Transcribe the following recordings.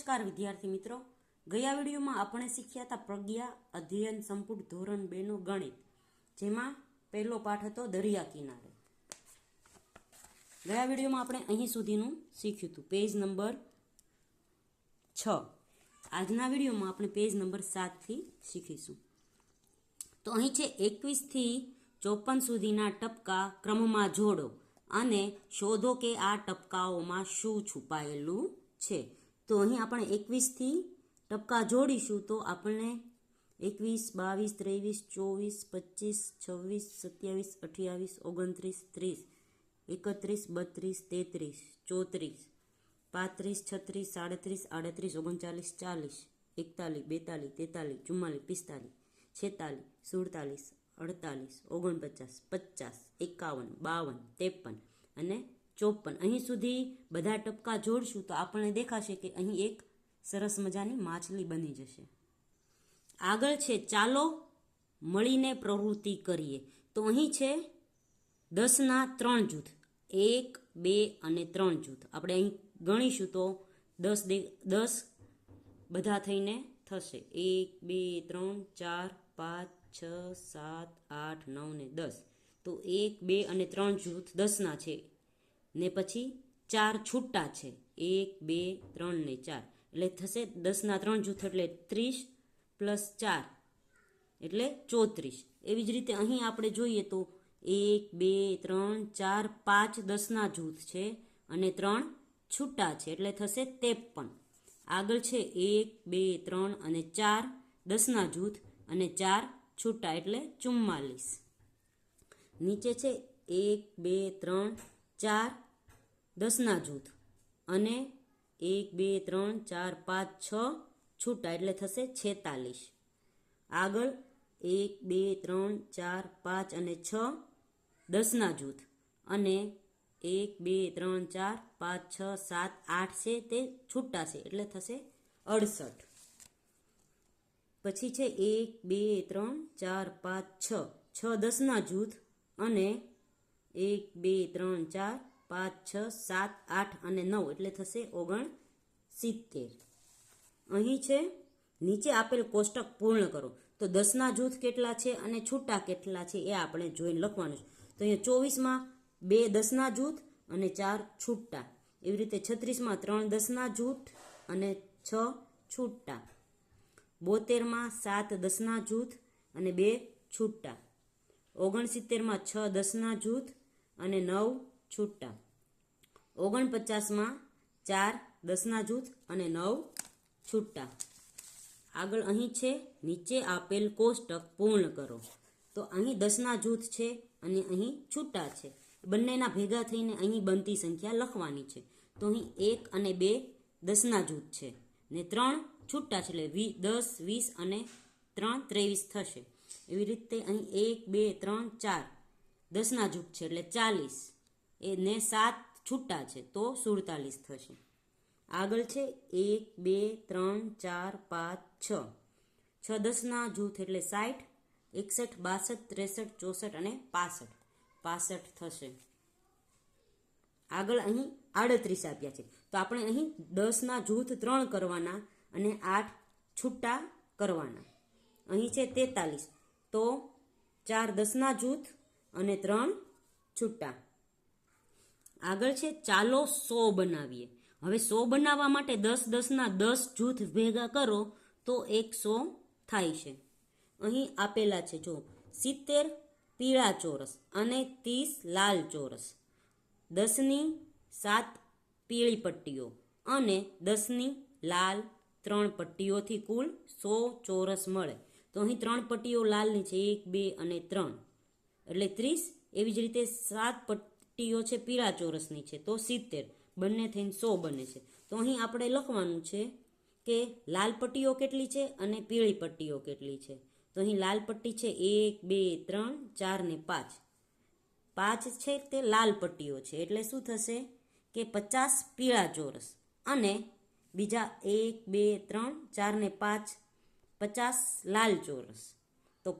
નમસ્કાર, વિદ્યાર્થી મિત્રો. ગયા વિડીયોમાં આપણે શીખ્યા પ્રજ્ઞા અધ્યયન સંપૂર્ણ ધોરણ બેનું ગણિત, જેમાં પહેલો પાઠ હતો દરિયા કિનારે. ગયા વિડીયોમાં આપણે અહીં સુધીનું શીખ્યું હતું. પેજ નંબર છ. આજના વિડીયોમાં આપણે પેજ નંબર સાતથી શીખીશું. તો અહીં છે એકવીસથી ચોપન સુધીના ટપકા ક્રમમાં જોડો અને શોધો કે આ ટપકાઓમાં શું છુપાયેલું છે. તો અહીં આપણે એકવીસથી ટપકા જોડીશું તો આપણને એકવીસ, બાવીસ, ત્રેવીસ, ચોવીસ, પચીસ, છવ્વીસ, સત્યાવીસ, અઠ્યાવીસ, ઓગણત્રીસ, ત્રીસ, એકત્રીસ, બત્રીસ, તેત્રીસ, ચોત્રીસ, પાંત્રીસ, છત્રીસ, સાડત્રીસ, આડત્રીસ, ઓગણચાલીસ, ચાલીસ, એકતાલીસ, બેતાલીસ, તેતાલીસ, ચુમ્માલીસ, પિસ્તાલીસ, છેતાલીસ, સુડતાલીસ, અડતાલીસ, ઓગણપચાસ, પચાસ, એકાવન, બાવન, ત્રેપન અને ચોપન અહીં સુધી બધા ટપકા જોડશું તો આપણને દેખાશે કે અહીં એક સરસ મજાની માછલી બની જશે. આગળ છે, ચાલો મળીને પ્રવૃત્તિ કરીએ. તો અહીં છે, દસના ત્રણ જૂથ. એક, બે અને ત્રણ જૂથ. આપણે અહીં ગણીશું તો દસ દે, દસ બધા થઈને થશે. એક, બે, ત્રણ, ચાર, પાંચ, છ, સાત, આઠ, નવ ને દસ. તો એક, બે અને ત્રણ જૂથ દસના છે. ને પછી ચાર છૂટા છે. એક, બે, ત્રણ ને ચાર. એટલે થશે દસના ત્રણ જૂથ એટલે ત્રીસ પ્લસ ચાર એટલે ચોત્રીસ. એવી જ રીતે અહીં આપણે જોઈએ તો એક, બે, ત્રણ, ચાર, પાંચ દસના જૂથ છે અને ત્રણ છૂટા છે. એટલે થશે ત્રેપન. આગળ છે એક, બે, ત્રણ અને ચાર દસના જૂથ અને ચાર છૂટા એટલે ચુમ્માલીસ. નીચે છે એક, બે, ત્રણ ચાર, દસના જૂથ. અને એક, બે, ત્રણ, ચાર, પાંચ, છ છૂટા એટલે થશે છેતાલીસ. આગળ એક, બે, ત્રણ, ચાર, પાંચ અને છ, દસના જૂથ. અને એક, બે, ત્રણ, ચાર, પાંચ, છ, સાત, આઠ છે તે છૂટા છે એટલે થશે અડસઠ. પછી છે એક, બે, ત્રણ, ચાર, પાંચ, છ. છ દસના જૂથ અને એક, બે, ત્રણ, ચાર, પાંચ, છ, સાત, આઠ અને નવ એટલે થશે ઓગણ સિત્તેર. અહીં છે, નીચે આપેલ કોષ્ટક પૂર્ણ કરો. તો દસના જૂથ કેટલા છે અને છૂટા કેટલા છે એ આપણે જોઈને લખવાનું છે. તો અહીંયા ચોવીસમાં બે દસના જૂથ અને ચાર છૂટા. એવી રીતે છત્રીસમાં ત્રણ દસના જૂથ અને છ છૂટા. બોતેરમાં સાત દસના જૂથ અને બે છૂટા. ઓગણસિત્તેરમાં છ દસના જૂથ અને નવ છૂટા. ઓગણપચાસમાં ચાર દસના જૂથ અને નવ છૂટા. આગળ અહીં છે, નીચે આપેલ કોષ્ટક પૂર્ણ કરો. તો અહીં દસના જૂથ છે અને અહીં છૂટા છે. બંનેના ભેગા થઈને અહીં બનતી સંખ્યા લખવાની છે. તો અહીં એક અને બે દસના જૂથ છે ને ત્રણ છૂટા છે એટલે વી, દસ, વીસ અને ત્રણ ત્રેવીસ થશે. એવી રીતે અહીં એક, બે, ત્રણ, ચાર દસના જૂથ છે એટલે ચાલીસ. એ ને સાત છૂટા છે, તો સુડતાલીસ થશે. આગળ છે એક, બે, ત્રણ, ચાર, પાંચ, છ. છ દસના જૂથ એટલે સાઠ એકસઠ, બાસઠ, ત્રેસઠ, ચોસઠ અને પાસઠ. પાસઠ થશે. આગળ અહીં આડત્રીસ આપ્યા છે. તો આપણે અહીં દસના જૂથ ત્રણ કરવાના અને આઠ છૂટા કરવાના. અહીં છે તેતાલીસ. તો ચાર દસના જૂથ અને ત્રણ છૂટા. આગળ છે, ચાલો સો બનાવીએ. હવે સો બનાવવા માટે દસ દસના દસ જૂથ ભેગા કરો તો એક સો થાય છે. અહીં આપેલા છે જો સિત્તેર પીળા ચોરસ અને ત્રીસ લાલ ચોરસ. દસની સાત પીળી પટ્ટીઓ અને દસની લાલ ત્રણ પટ્ટીઓથી કુલ સો ચોરસ મળે. તો અહીં ત્રણ પટ્ટીઓ લાલની છે, એક, બે અને ત્રણ. એટલે ત્રીસ એવી જ રીતે સાત પટ્ટીઓ છે પીળા ચોરસની છે, તો સિત્તેર. બંને થઈને સો બને છે. તો અહીં આપણે લખવાનું છે કે લાલ પટ્ટીઓ કેટલી છે અને પીળી પટ્ટીઓ કેટલી છે. તો અહીં લાલ પટ્ટી છે એક, બે, ત્રણ, ચાર ને પાંચ. પાંચ છે તે લાલ પટ્ટીઓ છે. એટલે શું થશે કે પચાસ પીળા ચોરસ અને બીજા એક, બે, ત્રણ, ચાર ને પાંચ, પચાસ લાલ ચોરસ. તો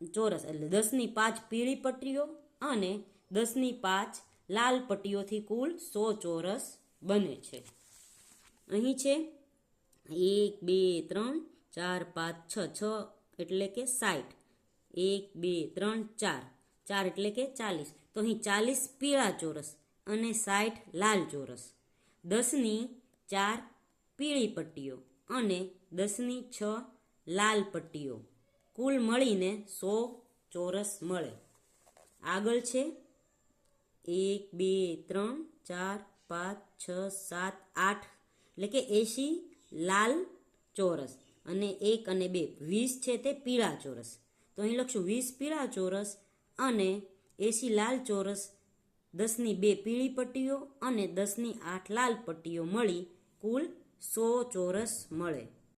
ચોરસ એટલે દસની પાંચ પીળી પટ્ટીઓ અને દસની પાંચ લાલ પટ્ટીઓથી કુલ સો ચોરસ બને છે. અહીં છે એક, બે, ત્રણ, ચાર, પાંચ, છ છ એટલે કે સાઠ એક, બે, ત્રણ, ચાર. ચાર એટલે કે ચાલીસ. તો અહીં ચાલીસ પીળા ચોરસ અને સાઠ લાલ ચોરસ. દસની ચાર પીળી પટ્ટીઓ અને દસની છ લાલ પટ્ટીઓ. કુલ મળીને સો ચોરસ મળે. આગળ છે. એક, બે, ત્રણ, ચાર, પાંચ, છ, સાત, આઠ, એટલે કે એંશી લાલ ચોરસ અને એક અને બે. વીસ છે તે પીળા ચોરસ. તો અહીં લખશું, વીસ પીળા ચોરસ અને એંશી લાલ ચોરસ, દસની બે પીળી પટ્ટીઓ અને દસની આઠ લાલ પટ્ટીઓ મળી કુલ સો ચોરસ મળે.